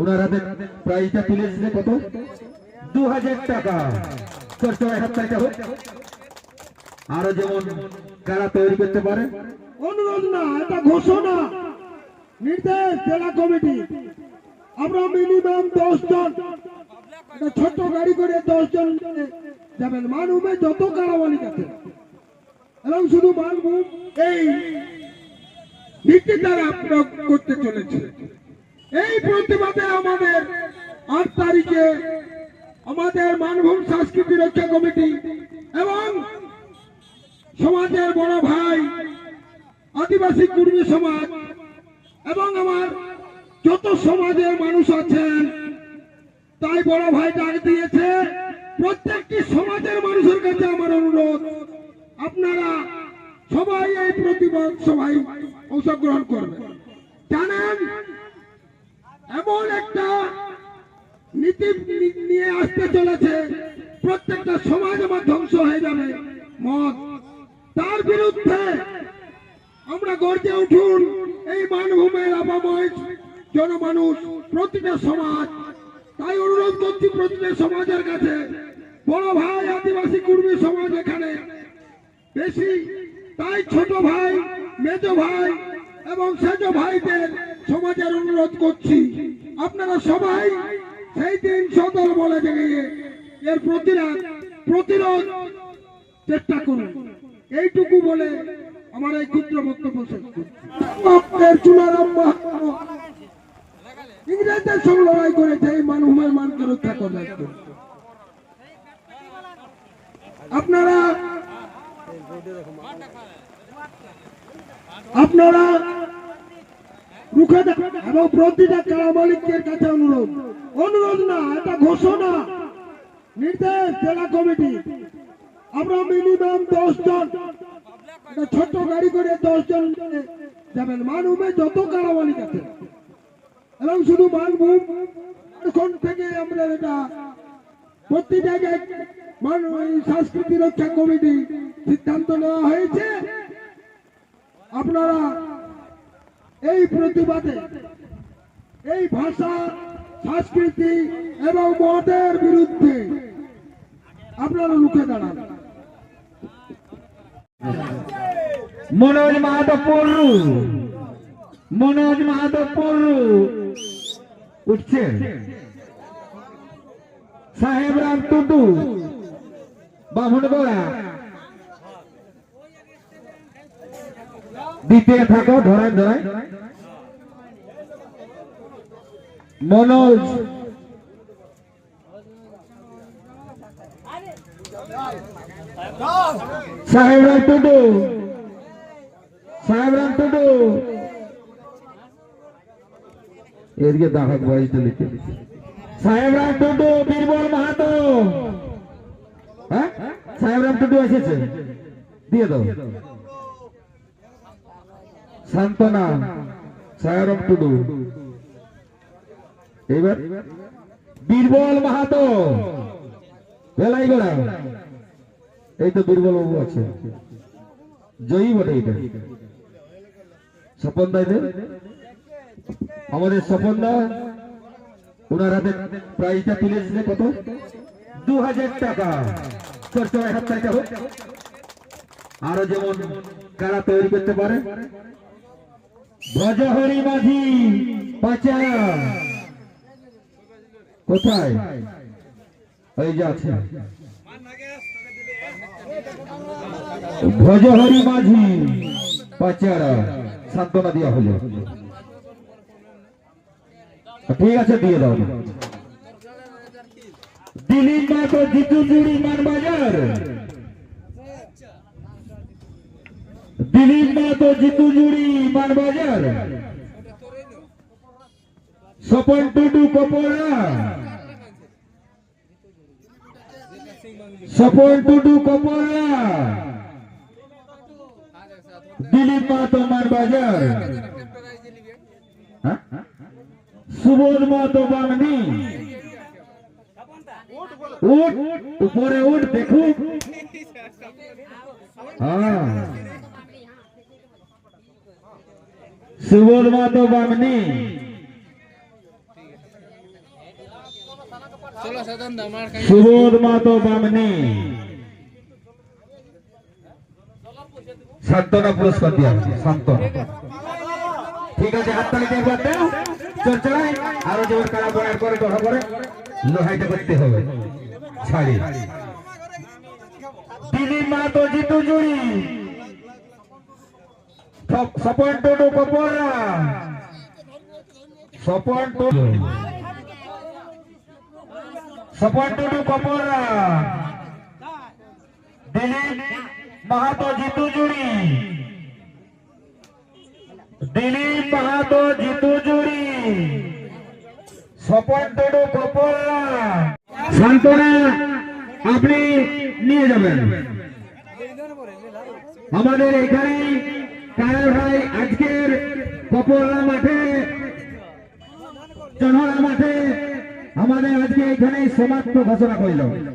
ওনার হাতে প্রাইজটা তুলে কত? দু হাজার টাকা এক হাত টাকা হোক। আরও যেমন কারা তৈরি করতে পারে। অনুরোধ না, এটা ঘোষণা। নির্দেশ জেলা কমিটি। আমরা মিনিমাম দশ জন ছোট্ট গাড়ি করে দশ জন যাবেন। মানভূমে যত কারাবালিক আছে এবং শুধু মানভূম এই ভিত্তি দ্বারা প্রয়োগ করতে চলেছে। এই প্রতিবাদে আমাদের আট তারিখে আমাদের মানভূম সংস্কৃতি রক্ষা কমিটি এবং সমাজের বড় ভাই আদিবাসী কুর্মী সমাজ এবং আমার যত সমাজের মানুষ আছেন, তাই বড় ভাই ডাক দিয়েছে, প্রত্যেকটি সমাজের মানুষের কাছে আমার অনুরোধ, আপনারা সবাই এই প্রতিবাদ সবাই অংশগ্রহণ করবেন। জানেন এমন একটা নীতি নিয়ে আসতে চলেছে, প্রত্যেকটা সমাজ আমার ধ্বংস হয়ে যাবে মত তার বিরুদ্ধে আমরা গর্জে উঠুন, এই মানভূমের আপাময় জনমানুষ, প্রতিটা সমাজ। তাই অনুরোধ করছি প্রতিটা সমাজের কাছে, বড় ভাই, আদিবাসী, কুর্মী সমাজ এখানে। বেশি, তাই ছোট ভাই, মেজ ভাই এবং সেজ ভাইদের সমাজের অনুরোধ করছি, আপনারা সবাই সেই দিন সদল বলে জেগে এর প্রতিরোধ প্রতিরোধ চেষ্টা করুন। এইটুকু বলে আমার এই ক্ষুদ্র বক্তব্য শেষ করছি। ইংরেজদের সঙ্গে লড়াই করেছে এই মানুষের মানকে রক্ষা জন্য আপনারা আপনারা রুখে এবং প্রতিটা কারা মালিকের কাছে অনুরোধ। অনুরোধ না, এটা ঘোষণা। নির্দেশ জেলা কমিটি। আমরা মিনিমাম দশ জন। ছোট্ট গাড়ি করে দশ জন যাবেন। মানভূমে যত কারা মালিক আছে। এবং শুধু মানভূম এখন থেকে আমরা এটা প্রতি জায়গায় সংস্কৃতি রক্ষা কমিটি সিদ্ধান্ত নেওয়া হয়েছে। আপনারা এই প্রতিবাদে এই ভাষা, সংস্কৃতি এবং মদের বিরুদ্ধে আপনারা রুখে দাঁড়ান। মনোজ মাহাতো পড়লু মনোজ মাহাতো পড়লু উঠছে। সাহেব রাম টুডু বামুন গোড়া দিতে থাকো ধরায় ধরায় মনোজ। সাহেব রাম টুডু। সাহেব রাম টুডু। এদিকে দাহাক বয়সটা লিখে সাহেব রাম টুডু, বীরবল মাহাতো। হ্যাঁ? সাহেব রাম টুডু এসেছে। দিয়ে দাও। সান্তনা সাহেব রাম টুডু বীরবল মাহাতো, বেলাইগড়া। এই তো বীরবল বাবু আছে। জয়ী বটে এটা। স্বপন দাইদের? আমাদের স্বপন দা, ওনার হাতে প্রাইজটা তুলে এসেছে কত? দু হাজার টাকা চর্চা হাত আরও যেমন কারা তৈরি করতে পারে ব্রজহরি মাঝি পাচারা কোথায়? ওই যে আছে। ভজহরি মাঝি পাচারা সান্ত্বনা দেওয়া হলো। ঠিক আছে, দিয়ে দাও। দিলীপ মাতো জিতু জুড়ি মানবাজার দিলীপ মাতো জিতু জুড়ি, মানবাজার। স্বপন টুডু কপড়া স্বপন টুডু কপড়া দিলীপ মাতো মানবাজার। হ্যাঁ? সুবোধ মাতো বামনি। উঠ, উপরে উঠ, দেখুক। হ্যাঁ। সুবোধ মাতো বামনি। সুবোধ মাতো বামনি। সান্ত্বনা পুরস্কার দেওয়া হচ্ছে সান্ত্বনা। ঠিক আছে হাততালিতে একবার দাও। চর্চায় আরও যেবার কারা বয়ার করে কথা করে। লোহাইটা করতে হবে। ছাড়ি। দিলীপ মাতো জিতু জুড়ি। সপ- স্বপন টুডু কপরা স্বপন টুডু স্বপন টুডু কপরা দিলীপ মাহাতো জিতু জুড়ি। দিলীপ মাহাতো জিতু জুড়ি। স্বপন টুডু কপরা সান্ত্বনা আপনি নিয়ে যাবেন। আমাদের এখানে কারা ভাই আজকের কপরলা মাঠে চনহরা মাঠে। আমাদের আজকে এখানে সমাপ্ত ঘোষণা করল।